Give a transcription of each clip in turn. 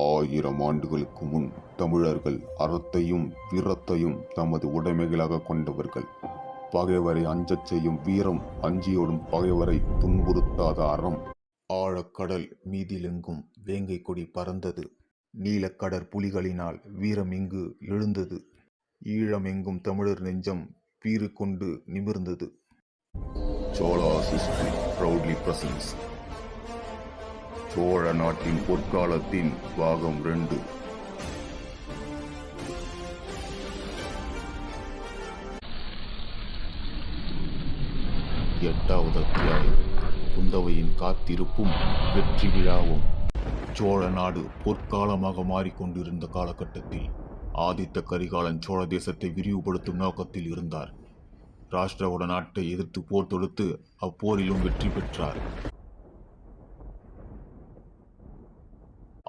ஆயிரம் ஆண்டுகளுக்கு முன் தமிழர்கள் அறத்தையும் வீரத்தையும் தமது உடைமைகளாக கொண்டவர்கள். பகைவரை அஞ்சச் செய்யும் வீரம் அஞ்சியோடும் பகைவரை துன்புறுத்தாத அறம். ஆழக்கடல் மீதிலெங்கும் வேங்கை கொடி பறந்தது. நீலக்கடற் புலிகளினால் வீரம் இங்கு எழுந்தது. ஈழமெங்கும் தமிழர் நெஞ்சம் பீறு கொண்டு நிமிர்ந்தது. Chola history proudly presents Chola நாட்டின் பொற்காலத்தின் பாகம் ரெண்டு. எட்டாவது அத்தியாயம். குந்தவையின் காத்திருப்பும் வெற்றி விழாவும். சோழ நாடு பொற்காலமாக மாறிக்கொண்டிருந்த காலகட்டத்தில் ஆதித்த கரிகாலன் சோழ தேசத்தை விரிவுபடுத்தும் நோக்கத்தில் இருந்தார். ராஷ்டிரகூட நாட்டை எதிர்த்து போர் தொடுத்து அப்போரிலும் வெற்றி பெற்றார்.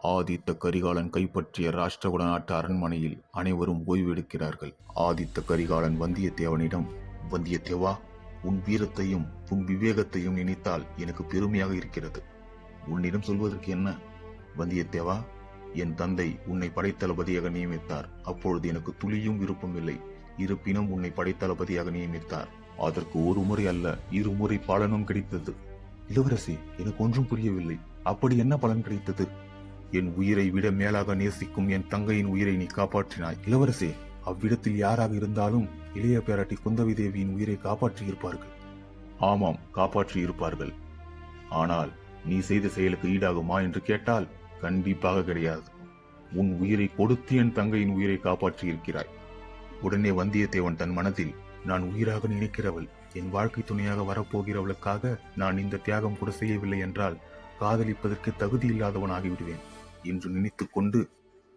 ஆதித்த கரிகாலன் கைப்பற்றிய ராஷ்டிரகுட நாட்டு அரண்மனையில் அனைவரும் ஓய்வெடுக்கிறார்கள். ஆதித்த கரிகாலன் வந்தியத்தேவனிடம் வந்தியத்தேவா உன் வீரத்தையும் உன் விவேகத்தையும் நினைத்தால் எனக்கு பெருமையாக இருக்கிறது. உன்னிடம் சொல்வதற்கு என்ன? வந்தியத்தேவா என் தந்தை உன்னை படைத்தளபதியாக நியமித்தார். அப்பொழுது எனக்கு துளியும் விருப்பமில்லை இருப்பினும் உன்னை படைத்தளபதியாக நியமித்தார். அதற்கு ஒரு முறை அல்ல இருமுறை பலனும் கிடைத்தது. இளவரசி எனக்கு ஒன்றும் புரியவில்லை. அப்படி என்ன பலன் கிடைத்தது? என் உயிரை விட மேலாக நேசிக்கும் என் தங்கையின் உயிரை நீ காப்பாற்றினாய். இளவரசே அவ்விடத்தில் யாராக இருந்தாலும் இளைய பேராட்டி குந்தவி தேவியின் உயிரை காப்பாற்றி இருப்பார்கள் ஆமாம் காப்பாற்றி இருப்பார்கள் ஆனால் நீ செய்த செயலுக்கு ஈடாகுமா என்று கேட்டால் கண்டிப்பாக கிடையாது. உன் உயிரை கொடுத்து என் தங்கையின் உயிரை காப்பாற்றி இருக்கிறாய் உடனே வந்தியத்தேவன் தன் மனதில் நான் உயிராக நினைக்கிறவள் என் வாழ்க்கை துணையாக வரப்போகிறவளுக்காக நான் இந்த தியாகம் கூட செய்யவில்லை என்றால் காதலிப்பதற்கு தகுதி இல்லாதவன் ஆகிவிடுவேன் என்று நினைத்துக்கொண்டு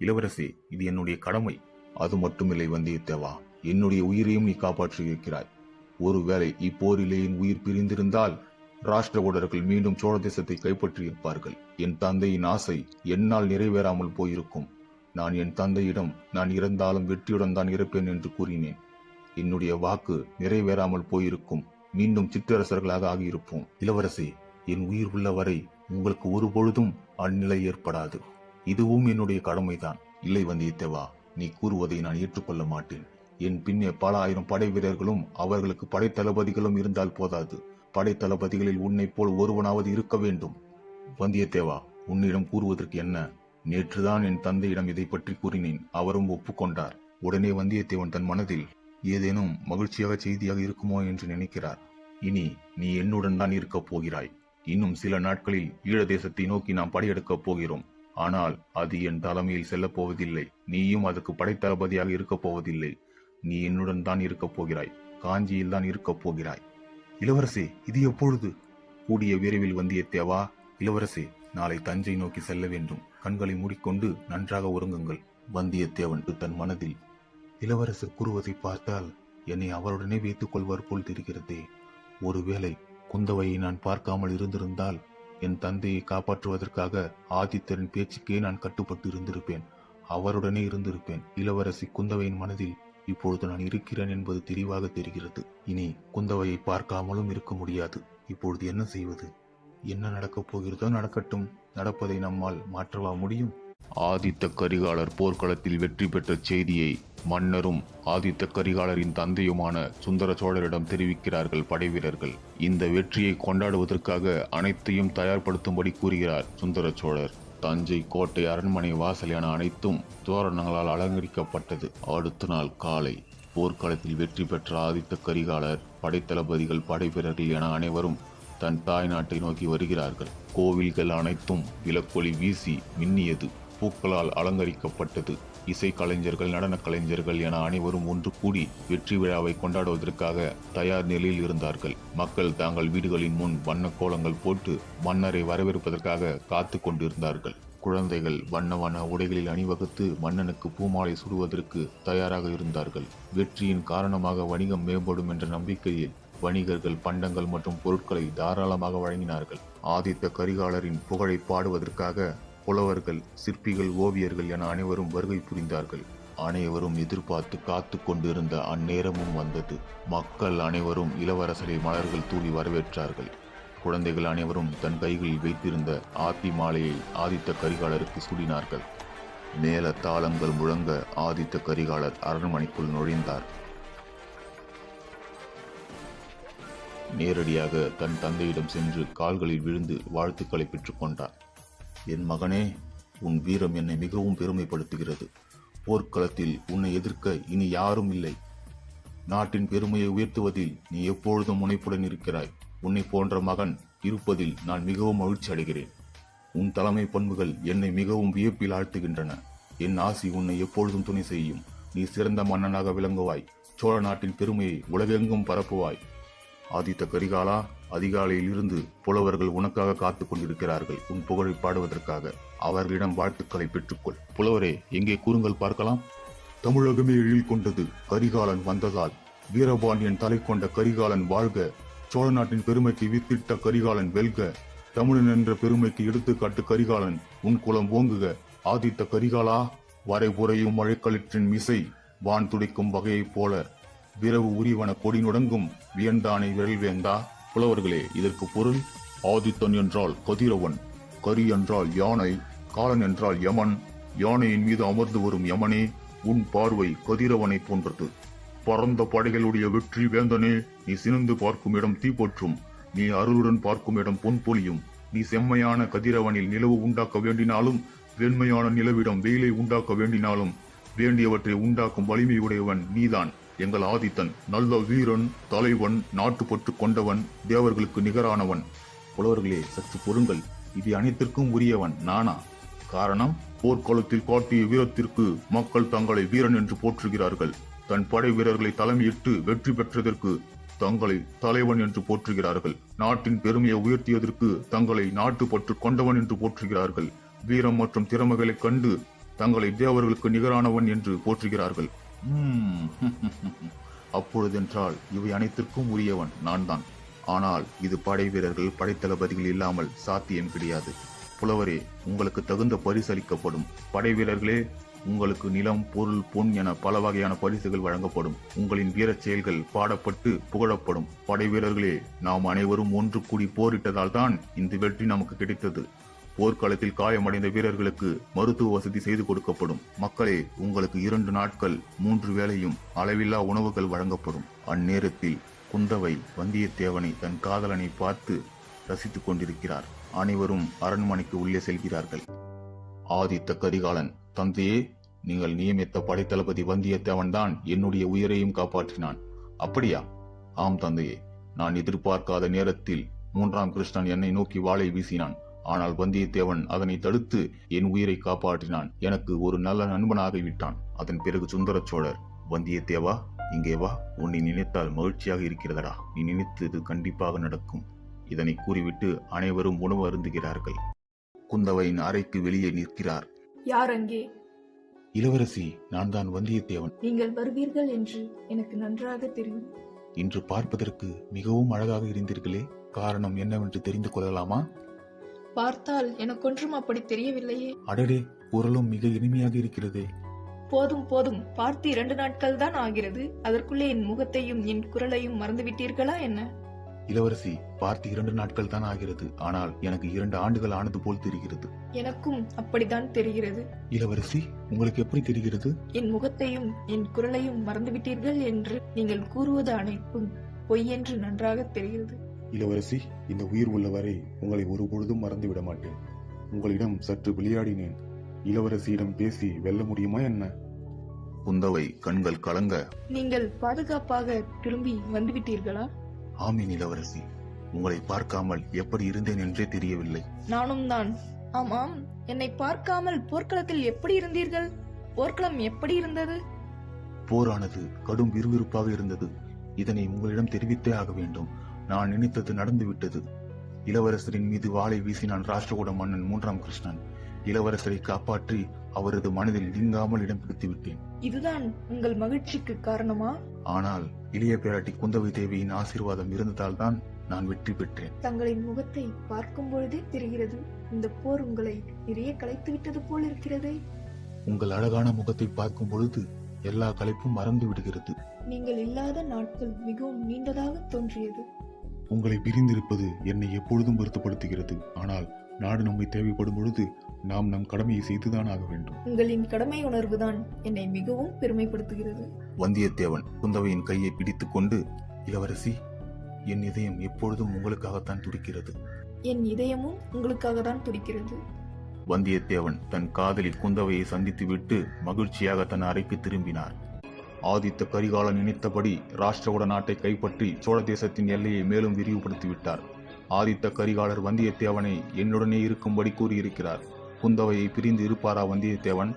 இளவரசே இது என்னுடைய கடமை. அது மட்டுமில்லை வந்தியத்தேவா என்னுடைய உயிரையும் நீ காப்பாற்றி இருக்கிறாய் ஒருவேளை இப்போரிலே என் உயிர் பிரிந்திருந்தால் ராஷ்டிரகூடர்கள் மீண்டும் சோழ தேசத்தை கைப்பற்றியிருப்பார்கள். என் தந்தையின் ஆசை என்னால் நிறைவேறாமல் போயிருக்கும். நான் என் தந்தையிடம் நான் இறந்தாலும் வெற்றியுடன் தான் இருப்பேன் என்று கூறினேன். என்னுடைய வாக்கு நிறைவேறாமல் போயிருக்கும். மீண்டும் சிற்றரசர்களாக ஆகியிருப்போம். இளவரசே என் உயிர் உள்ள வரை உங்களுக்கு ஒருபொழுதும் அந்நிலை ஏற்படாது. இதுவும் என்னுடைய கடமைதான். இல்லை வந்தியத்தேவா நீ கூறுவதை நான் ஏற்றுக்கொள்ள மாட்டேன். என் பின்னே பல ஆயிரம் படை வீரர்களும் அவர்களுக்கு படைத்தளபதிகளும் இருந்தால் போதாது. படைத்தளபதிகளில் உன்னைப் போல் ஒருவனாவது இருக்க வேண்டும். வந்தியத்தேவா உன்னிடம் கூறுவதற்கு என்ன? நேற்றுதான் என் தந்தையிடம் இதை பற்றி கூறினேன். அவரும் ஒப்புக்கொண்டார். உடனே வந்தியத்தேவன் தன் மனதில் ஏதேனும் மகிழ்ச்சியாக செய்தியாக இருக்குமோ? என்று நினைக்கிறார். இனி நீ என்னுடன் தான் இருக்கப் போகிறாய். இன்னும் சில நாட்களில் ஈழ தேசத்தை நோக்கி நாம் படையெடுக்கப் போகிறோம். ஆனால் அது என் தலைமையில் செல்லப் போவதில்லை. நீயும் அதுக்கு படைத்தளபதியாக இருக்கப் போவதில்லை. நீ என்னுடன் தான் இருக்கப் போகிறாய். காஞ்சியில் தான் இருக்கப் போகிறாய். இளவரசே இது எப்பொழுது? கூடிய விரைவில் வந்தியத்தேவா இளவரசே நாளை தஞ்சை நோக்கி செல்ல வேண்டும். கண்களை மூடிக்கொண்டு நன்றாக உறங்குங்கள். வந்தியத்தேவன் தன் மனதில் இளவரசர் கூறுவதை பார்த்தால் என்னை அவருடனே வைத்துக் கொள்வார் போல் தெரிகிறதே. ஒருவேளை குந்தவையை நான் பார்க்காமல் இருந்திருந்தால் என் தந்தையை காப்பாற்றுவதற்காக ஆதித்தரின் பேச்சுக்கே நான் கட்டுப்பட்டு இருந்திருப்பேன் அவருடனே இருந்திருப்பேன். இளவரசி குந்தவையின் மனதில் இப்பொழுது நான் இருக்கிறேன் என்பது தெளிவாக தெரிகிறது. இனி குந்தவையை பார்க்காமலும் இருக்க முடியாது. இப்பொழுது என்ன செய்வது? என்ன நடக்கப் போகிறதோ நடக்கட்டும். நடப்பதை நம்மால் மாற்றவா முடியும்? ஆதித்த கரிகாலர் போர்க்களத்தில் வெற்றி பெற்ற செய்தியை மன்னரும் ஆதித்த கரிகாலரின் தந்தையுமான சுந்தர சோழரிடம் தெரிவிக்கிறார்கள் படைவீரர்கள். இந்த வெற்றியை கொண்டாடுவதற்காக அனைத்தையும் தயார்படுத்தும்படி கூறுகிறார் சுந்தர சோழர். தஞ்சை கோட்டை அரண்மனை வாசல் என அனைத்தும் தோரணங்களால் அலங்கரிக்கப்பட்டது. அடுத்த நாள் காலை போர்க்களத்தில் வெற்றி பெற்ற ஆதித்த கரிகாலர் படைத்தளபதிகள் படைவீரர்கள் என அனைவரும் தன் தாய் நாட்டை நோக்கி வருகிறார்கள். கோவில்கள் அனைத்தும் விளக்கொலி வீசி மின்னியது. பூக்களால் அலங்கரிக்கப்பட்டது. இசை கலைஞர்கள் நடன கலைஞர்கள் என அனைவரும் ஒன்று கூடி வெற்றி விழாவை கொண்டாடுவதற்காக தயார் நிலையில் இருந்தார்கள். மக்கள் தாங்கள் வீடுகளின் முன் வண்ண கோலங்கள் போட்டு மன்னரை வரவேற்பதற்காக காத்து கொண்டிருந்தார்கள். குழந்தைகள் வண்ண வண்ண உடைகளில் அணிவகுத்து மன்னனுக்கு பூமாலை சுடுவதற்கு தயாராக இருந்தார்கள். வெற்றியின் காரணமாக வணிகம் மேம்படும் என்ற நம்பிக்கையில் வணிகர்கள் பண்டங்கள் மற்றும் பொருட்களை தாராளமாக வழங்கினார்கள். ஆதித்த கரிகாலரின் புகழை பாடுவதற்காக புலவர்கள் சிற்பிகள் ஓவியர்கள் என அனைவரும் வருகை புரிந்தார்கள். அனைவரும் எதிர்பார்த்து காத்து கொண்டிருந்த அந்நேரமும் வந்தது. மக்கள் அனைவரும் இளவரசரை மலர்கள் தூவி வரவேற்றார்கள். குழந்தைகள் அனைவரும் தன் கைகளில் வைத்திருந்த ஆத்தி மாலையை ஆதித்த கரிகாலருக்கு சூடினார்கள். மேல தாளங்கள் முழங்க ஆதித்த கரிகாலர் அரண்மனைக்குள் நுழைந்தார். நேரடியாக தன் தந்தையிடம் சென்று கால்களில் விழுந்து வாழ்த்துக்களை பெற்றுக்கொண்டார் என் மகனே உன் வீரம் என்னை மிகவும் பெருமைப்படுத்துகிறது. போர்க்களத்தில் உன்னை எதிர்க்க இனி யாரும் இல்லை. நாட்டின் பெருமையை உயர்த்துவதில் நீ எப்பொழுதும் முனைப்புடன் இருக்கிறாய். உன்னை போன்ற மகன் இருப்பதில் நான் மிகவும் மகிழ்ச்சி அடைகிறேன். உன் தலைமை பண்புகள் என்னை மிகவும் வியப்பில் ஆழ்த்துகின்றன. என் ஆசி உன்னை எப்பொழுதும் துணை செய்யும். நீ சிறந்த மன்னனாக விளங்குவாய். சோழ நாட்டின் பெருமையை உலகெங்கும் பரப்புவாய். ஆதித்த கரிகாலா அதிகாலையில் இருந்து புலவர்கள் உனக்காக காத்து கொண்டிருக்கிறார்கள் உன் புகழை பாடுவதற்காக அவர்களிடம் வாழ்த்துக்களை பெற்றுக்கொள். புலவரே எங்கே கூறுங்கள் பார்க்கலாம். தமிழகமே எழில் கொண்டது கரிகாலன் வந்ததால் வீரபாண்டியன் தலை கொண்ட கரிகாலன் வாழ்க. சோழ நாட்டின் பெருமைக்கு வித்திட்ட கரிகாலன் வெல்க. தமிழன் என்ற பெருமைக்கு எடுத்துக்காட்டு கரிகாலன் உன் குலம் ஓங்குக. ஆதித்த கரிகாலா வரை புரையும் மழைக்களிற்றின் மிசை வான் துடிக்கும் வகையைப் போல. விரவு உரிவன கொடி நுடங்கும் வியந்தானை விரல்வேந்தா. புலவர்களே இதற்கு பொருள் ஆதித்தன் என்றால் கதிரவன் கரி என்றால் யானை காலன் என்றால் யமன் யானையின் மீது அமர்ந்து வரும் யமனே உன் பார்வை கதிரவனை போன்றது. பரந்த படைகளுடைய வெற்றி வேந்தனே நீ சினந்து பார்க்கும் இடம் தீப்பற்றும் நீ அருளுடன் பார்க்கும் இடம் பொன் பொலியும் நீ செம்மையான கதிரவனில் நிலவு உண்டாக்க வேண்டினாலும் வெண்மையான நிலவிடம் வெயிலை உண்டாக்க வேண்டினாலும் வேண்டியவற்றை உண்டாக்கும் வலிமையுடையவன் நீதான். எங்கள் ஆதித்தன் நல்ல வீரன் தலைவன் நாட்டுப்பற்று கொண்டவன் தேவர்களுக்கு நிகரானவன். புலவர்களே சற்று பொருங்கள் இது அனைத்திற்கும் உரியவன் நானா? காரணம் போர்க்களத்தில் காட்டிய வீரத்திற்கு மக்கள் தங்களை வீரன் என்று போற்றுகிறார்கள். தன் படை வீரர்களை தலைமையிட்டு வெற்றி பெற்றதற்கு தங்களை தலைவன் என்று போற்றுகிறார்கள். நாட்டின் பெருமையை உயர்த்தியதற்கு தங்களை நாட்டுப்பற்று கொண்டவன் என்று போற்றுகிறார்கள். வீரம் மற்றும் திறமைகளைக் கண்டு தங்களை தேவர்களுக்கு நிகரானவன் என்று போற்றுகிறார்கள். அப்பொழுதென்றால் இவை அனைத்திற்கும் உரியவன் நான் தான் ஆனால் இது படை வீரர்கள் படைத்தளபதிகள் இல்லாமல் சாத்தியம் கிடையாது. புலவரே உங்களுக்கு தகுந்த பரிசு அளிக்கப்படும் படை வீரர்களே உங்களுக்கு நிலம் பொருள் பொன் என பல வகையான பரிசுகள் வழங்கப்படும். உங்களின் வீரச் செயல்கள் பாடப்பட்டு புகழப்படும். படை வீரர்களே நாம் அனைவரும் ஒன்று கூடி போரிட்டதால் தான் இந்த வெற்றி நமக்கு கிடைத்தது. போர்க்களத்தில் காயமடைந்த வீரர்களுக்கு மருத்துவ வசதி செய்து கொடுக்கப்படும். மக்களே உங்களுக்கு இரண்டு நாட்கள் மூன்று வேளையும் அளவில்லா உணவுகள் வழங்கப்படும். அந்நேரத்தில் குந்தவை வந்தியத்தேவனை தன் காதலனை பார்த்து ரசித்துக் கொண்டிருக்கிறார். அனைவரும் அரண்மனைக்கு உள்ளே செல்கிறார்கள். ஆதித்த கரிகாலன் தந்தையே நீங்கள் நியமித்த படைத்தளபதி வந்தியத்தேவன் தான் என்னுடைய உயிரையும் காப்பாற்றினான். அப்படியா? ஆம் தந்தையே. நான் எதிர்பார்க்காத நேரத்தில் மூன்றாம் கிருஷ்ணன் என்னை நோக்கி வாளை வீசினான். ஆனால் வந்தியத்தேவன் அதனை தடுத்து என் உயிரை காப்பாற்றினான். எனக்கு ஒரு நல்ல நண்பனாகி விட்டான். அதன் பிறகு சுந்தர சோழர் வந்தியத்தேவா இங்கே வா. உன்னை நினைத்தால் மகிழ்ச்சியாக இருக்கிறதடா. நீ நினைத்தது கண்டிப்பாக நடக்கும். இதனை கூறிவிட்டு அனைவரும் உணவு அருந்துகிறார்கள். குந்தவையின் அறைக்கு வெளியே நிற்கிறார். யார் அங்கே? இளவரசி நான் தான் வந்தியத்தேவன். நீங்கள் வருவீர்கள் என்று எனக்கு நன்றாக தெரியும். இன்று பார்ப்பதற்கு மிகவும் அழகாக இருந்தீர்களே. காரணம் என்னவென்று தெரிந்து கொள்ளலாமா? பார்த்தால் எனக்கொன்றும் அப்படி தெரியவில்லையே. அடடே குரலும் மிக இனிமையாக இருக்கிறதே. போதும் போதும் பார்த்து இரண்டு நாட்கள் தான் ஆகிறது. அதற்குள்ளே என் முகத்தையும் என் குரலையும் மறந்துவிட்டீர்களா என்ன? இளவரசி பார்த்து இரண்டு நாட்கள் தான் ஆகிறது. ஆனால் எனக்கு இரண்டு ஆண்டுகள் ஆனது போல் தெரிகிறது. எனக்கும் அப்படித்தான் தெரிகிறது. இளவரசி உங்களுக்கு எப்படி தெரிகிறது? என் முகத்தையும் என் குரலையும் மறந்துவிட்டீர்கள் என்று நீங்கள் கூறுவது அனைத்தும் பொய் என்று நன்றாக தெரிகிறது. இளவரசி இந்த உயிர் உள்ளவரை உங்களை ஒருபொழுதும் மறந்துவிட மாட்டேன். உங்களிடம் சற்று விளையாடினேன். இளவரசியிடம் பேசி வெல்ல முடியுமா என்ன? குந்தவை கண்கள் கலங்க. நீங்கள் பாதுகாப்பாக திரும்பி வந்துவிட்டீர்களா? ஆமீன் இளவரசி. உங்களை பார்க்காமல் எப்படி இருந்தேன் என்றே தெரியவில்லை. நானும் தான். ஆமாம் என்னை பார்க்காமல் போர்க்களத்தில் எப்படி இருந்தீர்கள்? போர்க்களம் எப்படி இருந்தது? போரானது கடும் விறுவிறுப்பாக இருந்தது. இதனை உங்களிடம் தெரிவித்தே ஆக வேண்டும். நான் நினைத்தது நடந்துவிட்டது. இளவரசரின் மீது வாளை வீசினான் ராஷ்டிரகூட மன்னன் மூன்றாம் கிருஷ்ணன். இளவரசரை காப்பாற்றி அவரது மனதில் நீங்காமல் இடம் பிடித்து விட்டேன். இதுதான் உங்கள் மகிழ்ச்சிக்கு காரணமா? ஆனால் இளைய பேராட்டி குந்தவை தேவியின் ஆசீர்வாதம் இருந்ததால் தான் நான் வெற்றி பெற்றேன். தங்களின் முகத்தை பார்க்கும் பொழுதே தெரிகிறது இந்த போர் உங்களை நிறைய கலைத்து விட்டது போல் இருக்கிறதே. உங்கள் அழகான முகத்தை பார்க்கும் பொழுது எல்லா களைப்பும் மறந்து விடுகிறது. நீங்கள் இல்லாத நாட்கள் மிகவும் நீண்டதாக தோன்றியது. உங்களை பிரிந்திருப்பது என்னை எப்பொழுதும் வருத்தப்படுத்துகிறது. ஆனால் நாடு நம்மை தேவைப்படும் பொழுது நாம் நம் கடமையை செய்துதான் ஆக வேண்டும். உங்களின் கடமை உணர்வுதான் என்னை மிகவும் பெருமைப்படுத்துகிறது. வந்தியத்தேவன் குந்தவையின் கையை பிடித்துக்கொண்டு இளவரசி என் இதயம் எப்பொழுதும் உங்களுக்காகத்தான் துடிக்கிறது. என் இதயமும் உங்களுக்காக தான் துடிக்கிறது. வந்தியத்தேவன் தன் காதலி குந்தவையை சந்தித்துவிட்டு மகிழ்ச்சியாக தன் அறைக்கு திரும்பினார். ஆதித்த கரிகாலன் நினைத்தபடி ராஷ்டிரகூட நாட்டை கைப்பற்றி சோழ தேசத்தின் எல்லையை மேலும் விரிவுபடுத்திவிட்டார். ஆதித்த கரிகாலர் வந்தியத்தேவனை என்னுடனே இருக்கும்படி கூறியிருக்கிறார். குந்தவையை பிரிந்து இருப்பாரா வந்தியத்தேவன்?